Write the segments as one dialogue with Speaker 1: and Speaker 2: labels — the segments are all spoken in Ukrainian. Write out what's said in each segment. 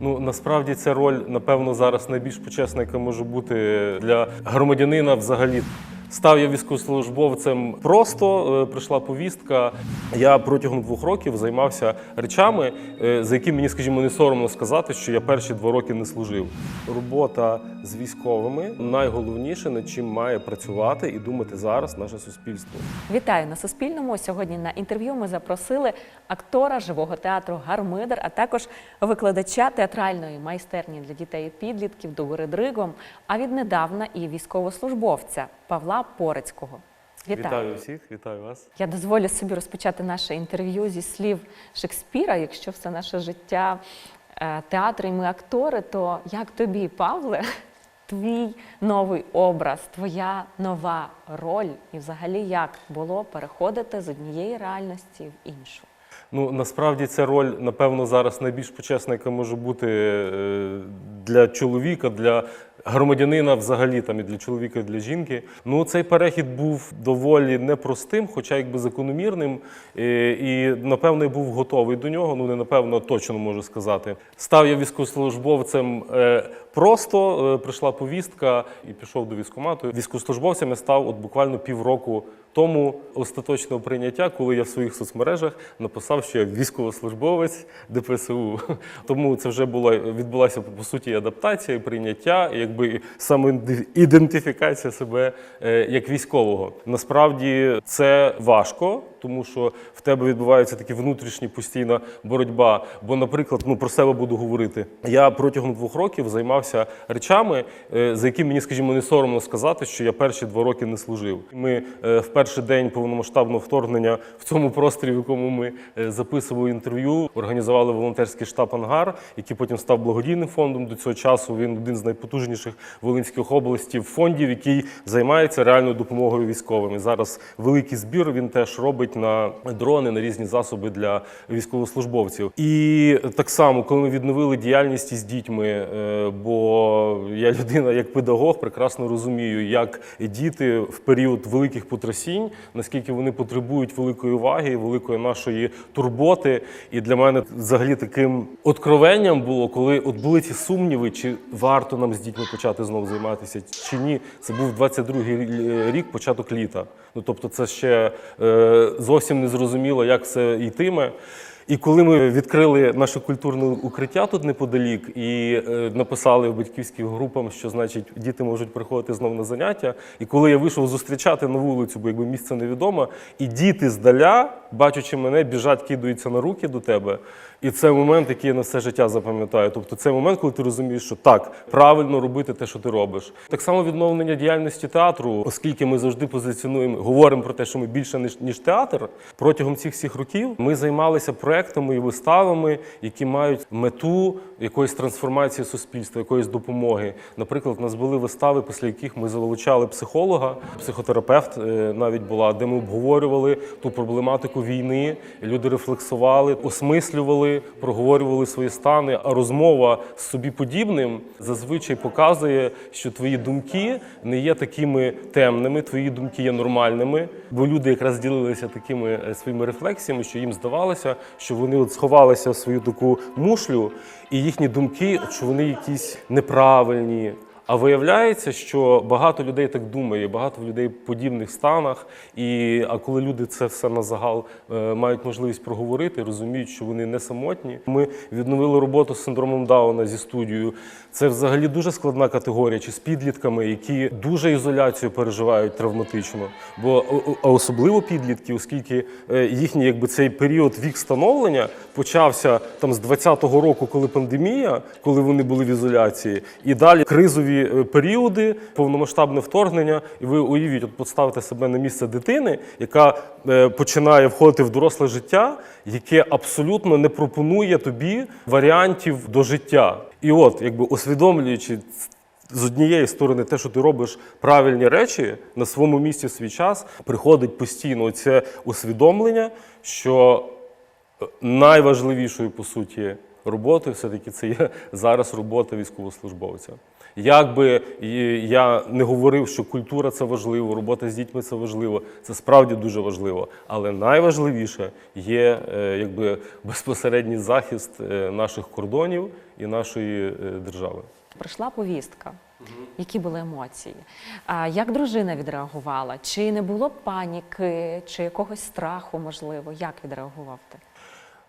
Speaker 1: Ну насправді ця роль, напевно, зараз найбільш почесна, яка може бути для громадянина взагалі. Став я військовослужбовцем просто, е, прийшла повістка. Я протягом двох років займався речами, е, за які мені, скажімо, не соромно сказати, що я перші два роки не служив. Робота з військовими найголовніше, над чим має працювати і думати зараз наше суспільство.
Speaker 2: Вітаю на Суспільному. Сьогодні на інтерв'ю ми запросили актора живого театру Гармидер, а також викладача театральної майстерні для дітей і підлітків Дугори Дригом, а віднедавна і військовослужбовця Павла Порецького. Вітаю.
Speaker 1: Вітаю всіх, вітаю вас.
Speaker 2: Я дозволю собі розпочати наше інтерв'ю зі слів Шекспіра. Якщо все наше життя е, театр і ми актори, то як тобі, Павле, твій новий образ, твоя нова роль, і взагалі як було переходити з однієї реальності в іншу?
Speaker 1: Ну насправді ця роль, напевно, зараз найбільш почесна, яка може бути е, для чоловіка, для громадянина взагалі там і для чоловіка, і для жінки. Ну цей перехід був доволі непростим, хоча якби закономірним. Е, І напевно я був готовий до нього. Ну не напевно, точно можу сказати. Став я військовослужбовцем е, просто. е, Прийшла повістка і пішов до військкомату. Військовослужбовцем я став от буквально півроку тому остаточного прийняття, коли я в своїх соцмережах написав, що я військовослужбовець ДПСУ. Тому це вже була відбулася по суті адаптація, і прийняття, якби самоідентифікація себе е, як військового. Насправді це важко, тому що в тебе відбувається такі внутрішні постійна боротьба. Бо, наприклад, ну про себе буду говорити. Я протягом двох років займався речами, е, за які мені, скажімо, не соромно сказати, що я перші два роки не служив. Ми е, в перший день повномасштабного вторгнення в цьому просторі, в якому ми е, записували інтерв'ю, організували волонтерський штаб Ангар, який потім став благодійним фондом. До цього часу він один з найпотужніших волинських областів фондів, який займається реальною допомогою військовим. І зараз великий збір він теж робить на дрони, на різні засоби для військовослужбовців. І так само, коли ми відновили діяльність із дітьми, е, бо я людина як педагог прекрасно розумію, як діти в період великих потрясінь, наскільки вони потребують великої уваги, великої нашої турботи. І для мене взагалі таким откровенням було, коли от були ці сумніви, чи варто нам з дітьми почати знову займатися, чи ні. Це був 22-й рік, початок літа. Ну тобто, це ще е, зовсім не зрозуміло, як все йтиме. І коли ми відкрили наше культурне укриття тут неподалік і е, написали в батьківським групам, що значить діти можуть приходити знов на заняття. І коли я вийшов зустрічати на вулицю, бо якби місце невідоме, і діти здаля, бачачи мене, біжать, кидаються на руки до тебе. І це момент, який я на все життя запам'ятаю. Тобто це момент, коли ти розумієш, що так, правильно робити те, що ти робиш. Так само відновлення діяльності театру, оскільки ми завжди позиціонуємо, говоримо про те, що ми більше ніж, ніж театр. Протягом цих всіх років ми займалися проектами і виставами, які мають мету якоїсь трансформації суспільства, якоїсь допомоги. Наприклад, у нас були вистави, після яких ми залучали психолога, психотерапевт е, навіть була, де ми обговорювали ту проблематику війни. Люди рефлексували, осмислювали, проговорювали свої стани. А розмова з собі подібним зазвичай показує, що твої думки не є такими темними, твої думки є нормальними. Бо люди якраз ділилися такими е, своїми рефлексіями, що їм здавалося, що вони от сховалися в свою таку мушлю, і їхні думки, що вони якісь неправильні. А виявляється, що багато людей так думає, багато людей в подібних станах. І а коли люди це все на загал е, мають можливість проговорити, розуміють, що вони не самотні. Ми відновили роботу з синдромом Дауна зі студією. Це взагалі дуже складна категорія, чи з підлітками, які дуже ізоляцію переживають травматично. Бо а особливо підлітки, оскільки е, їхній якби цей період вік становлення почався там з 20-го року, коли пандемія, коли вони були в ізоляції, і далі кризові е, періоди, повномасштабне вторгнення. І ви уявіть, от поставте себе на місце дитини, яка е, починає входити в доросле життя, яке абсолютно не пропонує тобі варіантів до життя. І от, якби усвідомлюючи з однієї сторони, те, що ти робиш правильні речі на своєму місці в свій час, приходить постійно це усвідомлення, що е, найважливішою по суті роботою все-таки це є зараз робота військовослужбовця. Як би я не говорив, що культура це важливо, робота з дітьми це важливо, це справді дуже важливо. Але найважливіше є е, якби безпосередній захист е, наших кордонів і нашої е, держави.
Speaker 2: Прийшла повістка. Які були емоції? А як дружина відреагувала? Чи не було паніки, чи якогось страху, можливо? Як відреагував ти?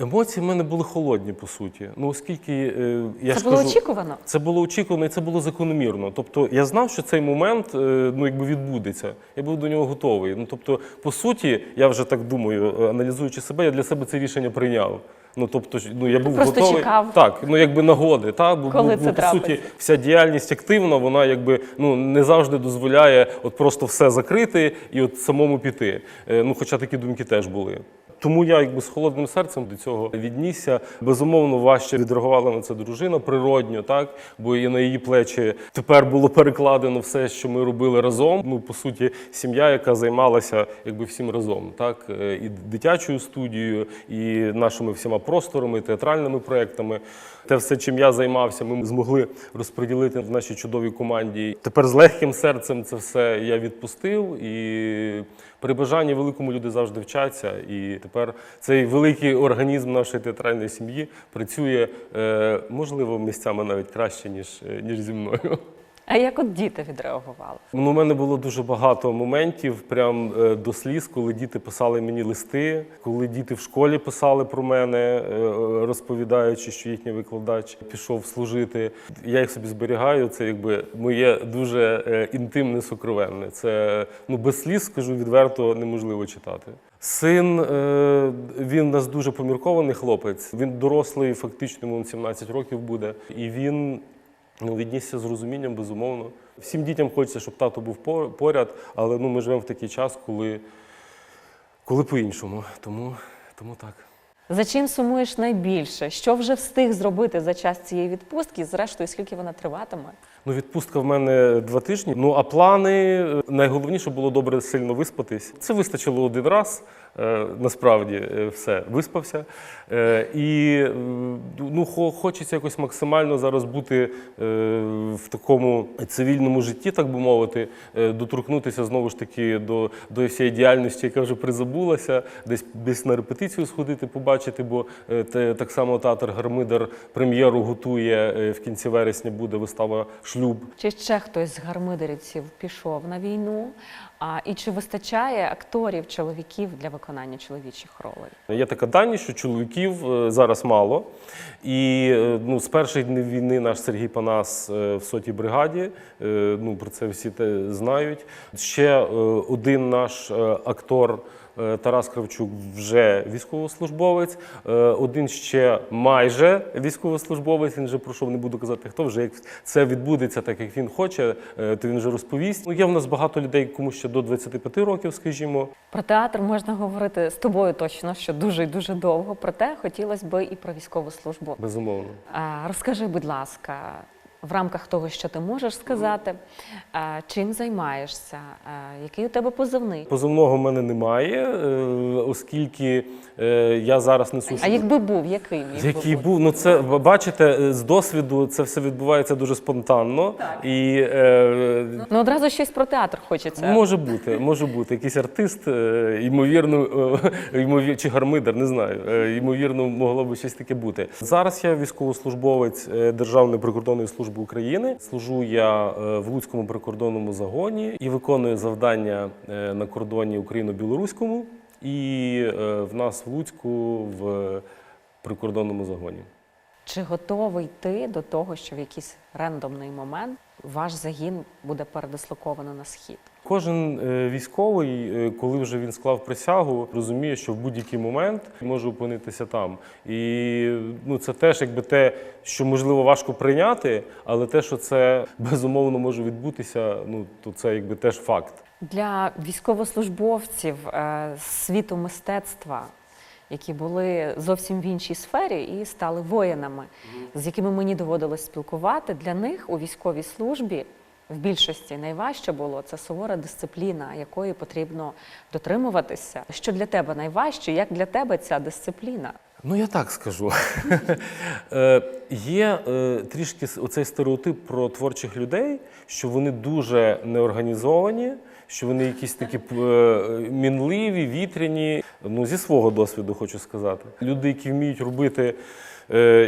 Speaker 1: Емоції в мене були холодні, по суті. Ну, оскільки е, я
Speaker 2: Це
Speaker 1: ж
Speaker 2: було
Speaker 1: кажу,
Speaker 2: очікувано?
Speaker 1: Це було очікувано і це було закономірно. Тобто я знав, що цей момент е, ну, якби відбудеться. Я був до нього готовий. Ну, тобто, по суті, я вже так думаю, е, аналізуючи себе, я для себе це рішення прийняв. Ну, тобто, ну, я був
Speaker 2: Просто
Speaker 1: готовий.
Speaker 2: чекав.
Speaker 1: Так, ну якби нагоди. Так? Бо,
Speaker 2: Коли
Speaker 1: бо,
Speaker 2: це
Speaker 1: бо, по суті, вся діяльність активна, вона якби ну, не завжди дозволяє от просто все закрити і от самому піти. Е, Ну, хоча такі думки теж були. Тому я якби з холодним серцем до цього віднісся. Безумовно, важче відреагувала на це дружина природньо, так бо і на її плечі тепер було перекладено все, що ми робили разом. Ну по суті, сім'я, яка займалася якби всім разом, так Е, і дитячою студією, і нашими всіма просторами, театральними проектами. Те все, чим я займався, ми змогли розподілити в нашій чудовій команді. Тепер з легким серцем це все я відпустив. І при бажанні великому люди завжди вчаться. І тепер цей великий організм нашої театральної сім'ї працює, е, можливо, місцями навіть краще, ніж, е, ніж зі мною.
Speaker 2: А як от діти відреагували?
Speaker 1: Ну, у мене було дуже багато моментів, прям е, до сліз, коли діти писали мені листи, коли діти в школі писали про мене, е, розповідаючи, що їхній викладач пішов служити. Я їх собі зберігаю. Це якби моє дуже е, інтимне сокровенне. Це ну без сліз, скажу відверто, неможливо читати. Син, е, він у нас дуже поміркований хлопець. Він дорослий, фактично йому 17 років буде, і він Ну, віднісся з розумінням, безумовно. Всім дітям хочеться, щоб тато був по- поряд, але ну, ми живемо в такий час, коли, коли по-іншому. Тому, тому так.
Speaker 2: За чим сумуєш найбільше? Що вже встиг зробити за час цієї відпустки? Зрештою, скільки вона триватиме?
Speaker 1: Ну, відпустка в мене два тижні. Ну а плани найголовніше було добре сильно виспатись. Це вистачило один раз. е, Насправді е, все виспався. Е, І ну, хочеться якось максимально зараз бути в такому цивільному житті, так би мовити, доторкнутися знову ж таки до, до всієї діяльності, яка вже призабулася, десь десь на репетицію сходити, побачити, бо е, так само театр Гармидер прем'єру готує е, в кінці вересня буде вистава Шлюб.
Speaker 2: Чи ще хтось з гармидерівців пішов на війну? А і чи вистачає акторів, чоловіків для виконання чоловічих ролей?
Speaker 1: Є така дані, що чоловіків е, зараз мало. І ну, з перших днів війни наш Сергій Панас в сотій бригаді. Ну, про це всі те знають. Ще один наш актор. Е, Тарас Кравчук вже військовослужбовець, е, один ще майже військовослужбовець. Він вже пройшов, не буду казати хто. Вже як це відбудеться, так як він хоче, е, то він вже розповість. Ну є в нас багато людей, кому ще до 25 років, скажімо.
Speaker 2: Про театр можна говорити з тобою точно, що дуже і дуже довго. Проте хотілося б і про військову службу.
Speaker 1: Безумовно.
Speaker 2: Розкажи, будь ласка, в рамках того, що ти можеш сказати, чим займаєшся, який у тебе позивний?
Speaker 1: Позивного в мене немає, е, оскільки е, я зараз несу.
Speaker 2: А якби був, який міг
Speaker 1: Який
Speaker 2: бути?
Speaker 1: був, ну це бачите, е, з досвіду це все відбувається дуже спонтанно. І е,
Speaker 2: Ну одразу щось про театр хочеться.
Speaker 1: може бути, може бути якийсь артист, ймовірно, ймовір, чи гармидер, не знаю. Ймовірно, могло би щось таке бути. Зараз я військовослужбовець Державної прикордонної служби України. Служу я е, в Луцькому прикордонному загоні і виконую завдання е, на кордоні україно-білоруському. І е, в нас в Луцьку в прикордонному загоні.
Speaker 2: Чи готовий ти до того, що в якийсь рандомний момент ваш загін буде передислоковано на схід?
Speaker 1: Кожен е, військовий, е, коли вже він склав присягу, розуміє, що в будь-який момент може опинитися там. І ну, це теж якби те, що можливо важко прийняти, але те, що це безумовно може відбутися, ну то це якби теж факт.
Speaker 2: Для військовослужбовців е, світу мистецтва, які були зовсім в іншій сфері і стали воїнами, з якими мені доводилось спілкувати, для них у військовій службі в більшості найважче було це сувора дисципліна, якої потрібно дотримуватися. Що для тебе найважче? Як для тебе ця дисципліна?
Speaker 1: Ну, я так скажу. Е, Є е, трішки оцей стереотип про творчих людей, що вони дуже неорганізовані, що вони якісь такі е, мінливі, вітряні. Ну, зі свого досвіду хочу сказати. Люди, які вміють робити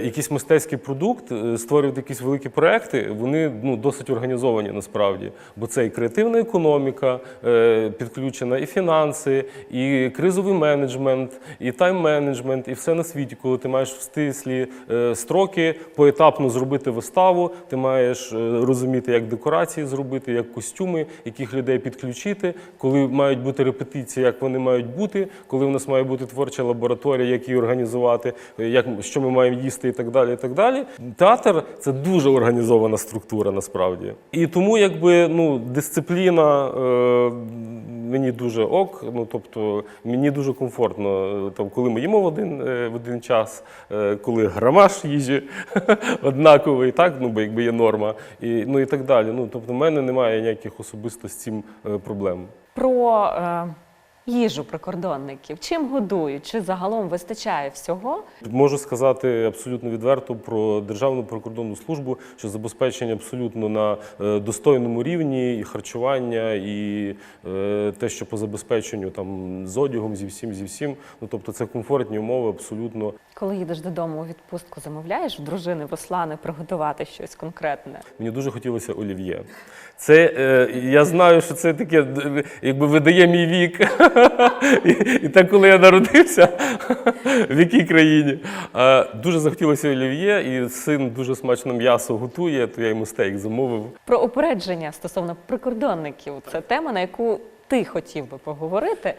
Speaker 1: якийсь мистецький продукт, е, створювати якісь великі проекти, вони ну, досить організовані насправді. Бо це і креативна економіка, е, підключена, і фінанси, і кризовий менеджмент, і тайм-менеджмент, і все на світі, коли ти маєш в стислі е, строки, поетапно зробити виставу, ти маєш е, розуміти, як декорації зробити, як костюми, яких людей підключити, коли мають бути репетиції, як вони мають бути, коли в нас має бути творча лабораторія, як її організувати, е, як що ми маємо їсти, і так далі. І так далі. Театр це дуже організована структура насправді. І тому, якби ну, дисципліна. Е, Мені дуже ок, ну тобто мені дуже комфортно, е, там, коли ми їмо в один, е, в один час, е, коли грамаж їжі однаковий, так, ну, бо якби є норма, і, ну і так далі. Ну, тобто, в мене немає ніяких особисто з цим е, проблем.
Speaker 2: Про е, їжу прикордонників. Чим годують? Чи загалом вистачає всього?
Speaker 1: Можу сказати абсолютно відверто про Державну прикордонну службу, що забезпечення абсолютно на е, достойному рівні і харчування, і е, те, що по забезпеченню там з одягом, зі всім, зі всім. Ну тобто це комфортні умови абсолютно.
Speaker 2: Коли їдеш додому у відпустку, замовляєш в дружини Руслани приготувати щось конкретне?
Speaker 1: Мені дуже хотілося олів'є. Це е, я знаю, що це таке, якби видає мій вік. І, так, коли я народився, в якій країні. Дуже захотілося олів'є, і син дуже смачно м'ясо готує, то я йому стейк замовив.
Speaker 2: Про упередження стосовно прикордонників це тема, на яку ти хотів би поговорити.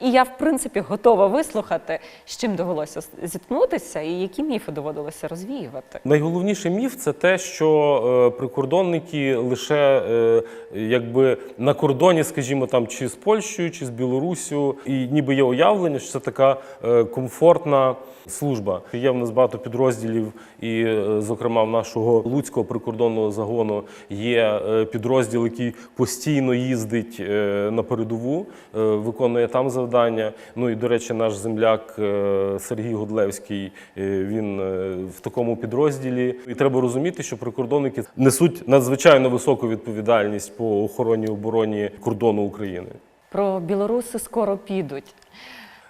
Speaker 2: І я, в принципі, готова вислухати, з чим довелося зіткнутися і які міфи доводилося розвіювати.
Speaker 1: Найголовніший міф це те, що е, прикордонники лише е, якби на кордоні, скажімо, там чи з Польщею, чи з Білоруссю, і ніби є уявлення, що це така е, комфортна служба. Є в нас багато підрозділів, і, зокрема, в нашого Луцького прикордонного загону є підрозділ, який постійно їздить на передову, е, виконує там завдання. Ну і до речі, наш земляк е, Сергій Годлевський, е, він в такому підрозділі. І треба розуміти, що прикордонники несуть надзвичайно високу відповідальність по охороні обороні кордону України.
Speaker 2: Про білоруси скоро підуть.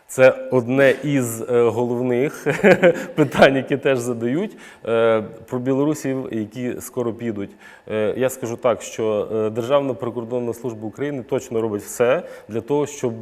Speaker 1: Це одне із е, головних питань, які теж задають Е, про білорусів, які скоро підуть. Е, Я скажу так, що Державна прикордонна служба України точно робить все для того, щоб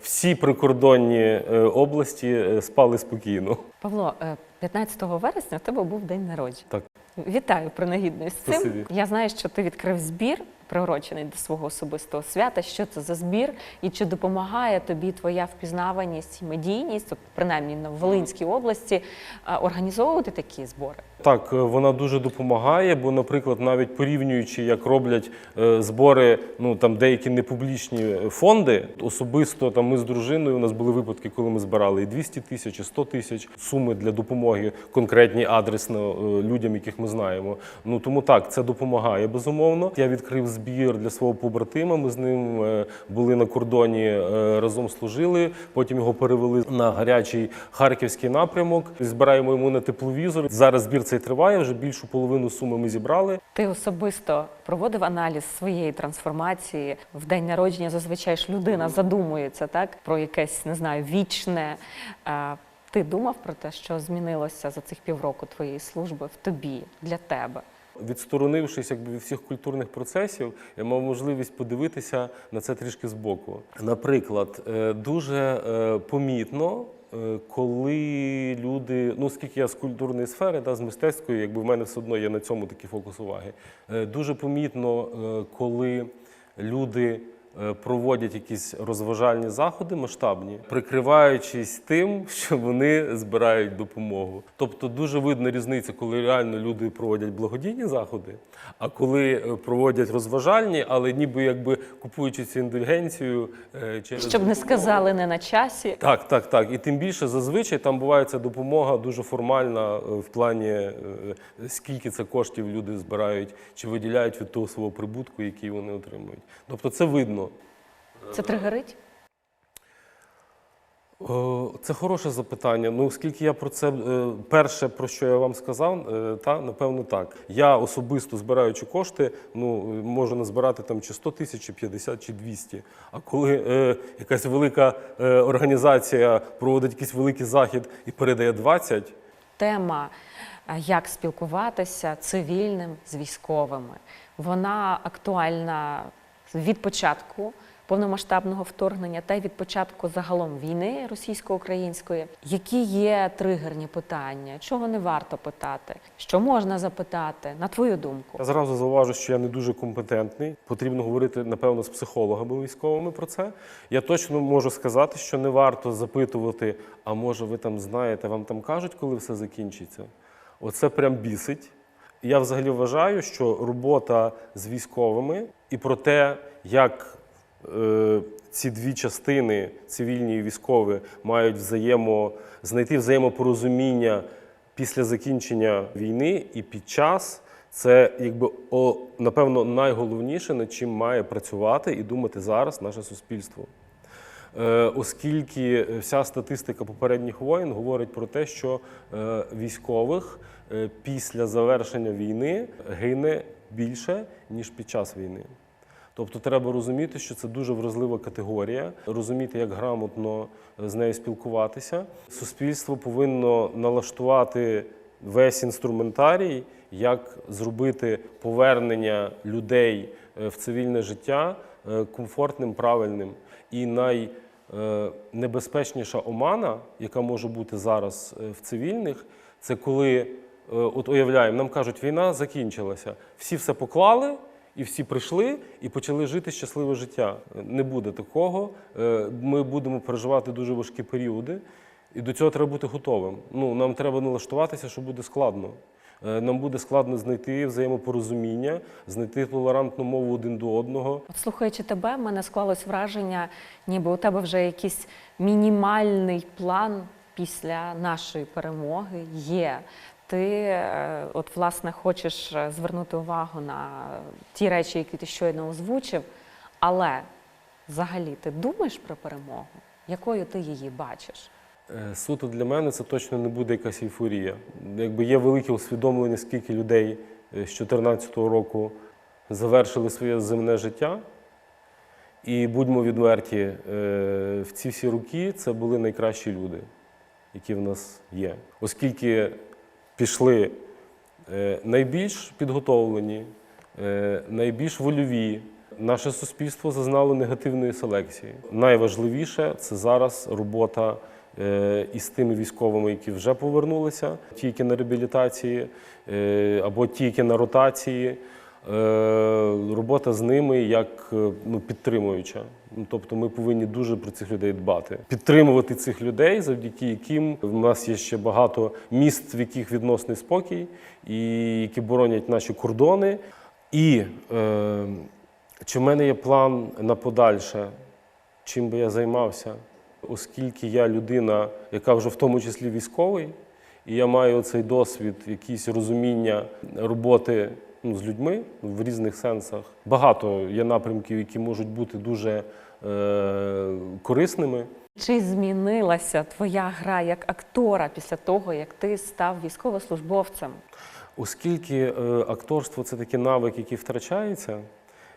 Speaker 1: всі прикордонні області спали спокійно.
Speaker 2: Павло, е, 15 вересня в тебе був день народження.
Speaker 1: Так.
Speaker 2: Вітаю принагідно з цим.
Speaker 1: Спасибі.
Speaker 2: Я знаю, що ти відкрив збір, приурочений до свого особистого свята. Що це за збір і чи допомагає тобі твоя впізнаваність і медійність, тобто принаймні на Волинській області, е, організовувати такі збори?
Speaker 1: Так, е, вона дуже допомагає, бо, наприклад, навіть порівнюючи, як роблять е, збори, ну там деякі непублічні фонди, особисто там ми з дружиною. У нас були випадки, коли ми збирали і 200 тисяч, і 100 тисяч суми для допомоги конкретні адресно е, людям, яких ми знаємо. Ну тому так, це допомагає безумовно. Я відкрив збір для свого побратима. Ми з ним були на кордоні разом служили. Потім його перевели на гарячий харківський напрямок. Збираємо йому на тепловізор. Зараз збір цей триває. Вже більшу половину суми ми зібрали.
Speaker 2: Ти особисто проводив аналіз своєї трансформації в день народження. Зазвичай ж людина задумується так про якесь не знаю вічне. Ти думав про те, що змінилося за цих півроку твоєї служби в тобі для тебе?
Speaker 1: Відсторонившись якби від всіх культурних процесів, я мав можливість подивитися на це трішки збоку. Наприклад, е, дуже е, помітно. Е, Коли люди, ну скільки я з культурної сфери, да, з мистецької, якби в мене все одно є на цьому такий фокус уваги. е, Дуже помітно, е, коли люди проводять якісь розважальні заходи масштабні, прикриваючись тим, що вони збирають допомогу. Тобто дуже видно різниця, коли реально люди проводять благодійні заходи, а коли е, проводять розважальні, але ніби якби купуючи цю індульгенцію е, через
Speaker 2: Щоб не сказали не на часі.
Speaker 1: так, так, так. І тим більше зазвичай там буває ця допомога дуже формальна е, в плані е, скільки це коштів люди збирають чи виділяють від того свого прибутку, який вони отримують. Тобто це видно.
Speaker 2: Це тригерить?
Speaker 1: Це хороше запитання. Ну, оскільки я про це е, перше, про що я вам сказав, е, та напевно так. Я особисто збираючи кошти, ну можу назбирати там чи 100 тисяч, чи 50, чи 200. А коли е, якась велика е, організація проводить якийсь великий захід і передає 20,
Speaker 2: тема, е, як спілкуватися цивільним з військовими. Вона актуальна від початку повномасштабного вторгнення та й від початку загалом війни російсько-української. Які є тригерні питання? Чого не варто питати? Що можна запитати, на твою думку?
Speaker 1: Я зразу зауважу, що я не дуже компетентний. Потрібно говорити, напевно, з психологами військовими про це. Я точно можу сказати, що не варто запитувати, а може ви там знаєте, вам там кажуть, коли все закінчиться. Оце прям бісить. Я взагалі вважаю, що робота з військовими і про те, як е, ці дві частини, цивільні і військові, мають взаємо, знайти взаємопорозуміння після закінчення війни і під час. Це якби о, напевно найголовніше, над чим має працювати і думати зараз наше суспільство. Е, Оскільки вся статистика попередніх воєн говорить про те, що е, військових е, після завершення війни гине більше, ніж під час війни. Тобто треба розуміти, що це дуже вразлива категорія, розуміти, як грамотно з нею спілкуватися. Суспільство повинно налаштувати весь інструментарій, як зробити повернення людей в цивільне життя комфортним, правильним. І найнебезпечніша омана, яка може бути зараз е, в цивільних, це коли, е, от уявляємо, нам кажуть, війна закінчилася, всі все поклали. І всі прийшли і почали жити щасливе життя. Не буде такого. Е, Ми будемо переживати дуже важкі періоди, і до цього треба бути готовим. Ну, нам треба налаштуватися, що буде складно. Е, Нам буде складно знайти взаємопорозуміння, знайти толерантну мову один до одного.
Speaker 2: От слухаючи тебе, в мене склалось враження, ніби у тебе вже якийсь мінімальний план після нашої перемоги є. Ти е, от власне хочеш е, звернути увагу на ті речі, які ти щойно озвучив, але взагалі ти думаєш про перемогу? Якою ти її бачиш?
Speaker 1: Е, Суто для мене це точно не буде якась ейфорія. Якби є велике усвідомлення, скільки людей е, з 2014 року завершили своє земне життя. І будьмо відверті, е, в ці всі роки це були найкращі люди, які в нас є. Оскільки пішли найбільш підготовлені, найбільш вольові. Наше суспільство зазнало негативної селекції. Найважливіше це зараз робота із тими військовими, які вже повернулися, ті, які на реабілітації, е, або ті, які на ротації. Е, Робота з ними як е, ну, підтримуюча. Ну, Тобто ми повинні дуже про цих людей дбати, підтримувати цих людей, завдяки яким в нас є ще багато міст, в яких відносний спокій, і які боронять наші кордони. І е, чи в мене є план на подальше, чим би я займався, оскільки я людина, яка вже в тому числі військовий, і я маю цей досвід, якісь розуміння роботи ну, з людьми в різних сенсах. Багато є напрямків, які можуть бути дуже е, корисними.
Speaker 2: Чи змінилася твоя гра як актора після того, як ти став військовослужбовцем?
Speaker 1: Оскільки е, акторство це такий навик, який втрачається,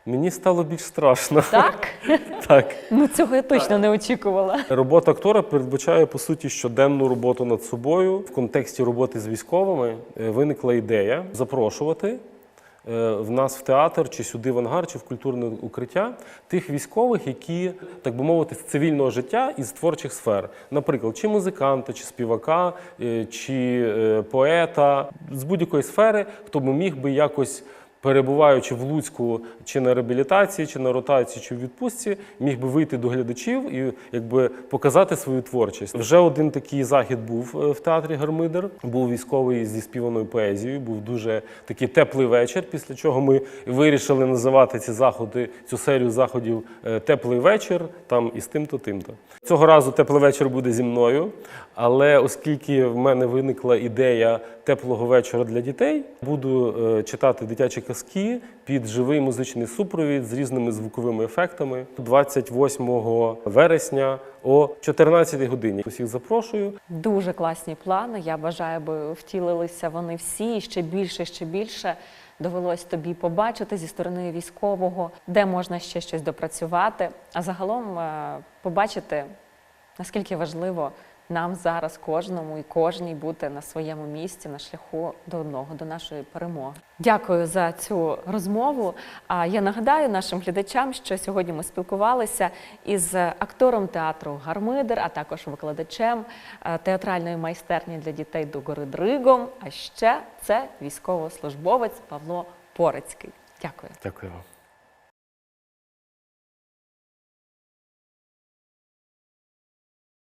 Speaker 1: мені стало більш страшно.
Speaker 2: Так?
Speaker 1: так.
Speaker 2: Ну цього я точно не очікувала.
Speaker 1: Робота актора передбачає по суті щоденну роботу над собою. В контексті роботи з військовими е, виникла ідея запрошувати е, в нас в театр, чи сюди в ангар, чи в культурне укриття тих військових, які, так би мовити, з цивільного життя із творчих сфер, наприклад, чи музиканта, чи співака, е, чи поета з будь-якої сфери, хто би міг би якось. Перебуваючи в Луцьку чи на реабілітації, чи на ротації, чи в відпустці, міг би вийти до глядачів і якби показати свою творчість. Вже один такий захід був е, в театрі Гармидер. Був військовий зі співаною поезією. Був дуже такий теплий вечір. Після чого ми вирішили називати ці заходи, цю серію заходів е, Теплий вечір там із тим-то, тим-то. Цього разу теплий вечір буде зі мною. Але оскільки в мене виникла ідея теплого вечора для дітей, буду е, читати дитячі казки під живий музичний супровід з різними звуковими ефектами 28 вересня о 14 годині. Усіх запрошую.
Speaker 2: Дуже класні плани. Я бажаю, аби втілилися вони всі і ще більше, ще більше. Довелось тобі побачити зі сторони військового, де можна ще щось допрацювати, а загалом е, побачити, наскільки важливо нам зараз кожному і кожній бути на своєму місці на шляху до одного, до нашої перемоги. Дякую за цю розмову. А я нагадаю нашим глядачам, що сьогодні ми спілкувалися із актором театру Гармидер, а також викладачем е, театральної майстерні для дітей Дугори Дригом. А ще це військовослужбовець Павло Порецький. Дякую.
Speaker 1: Дякую вам.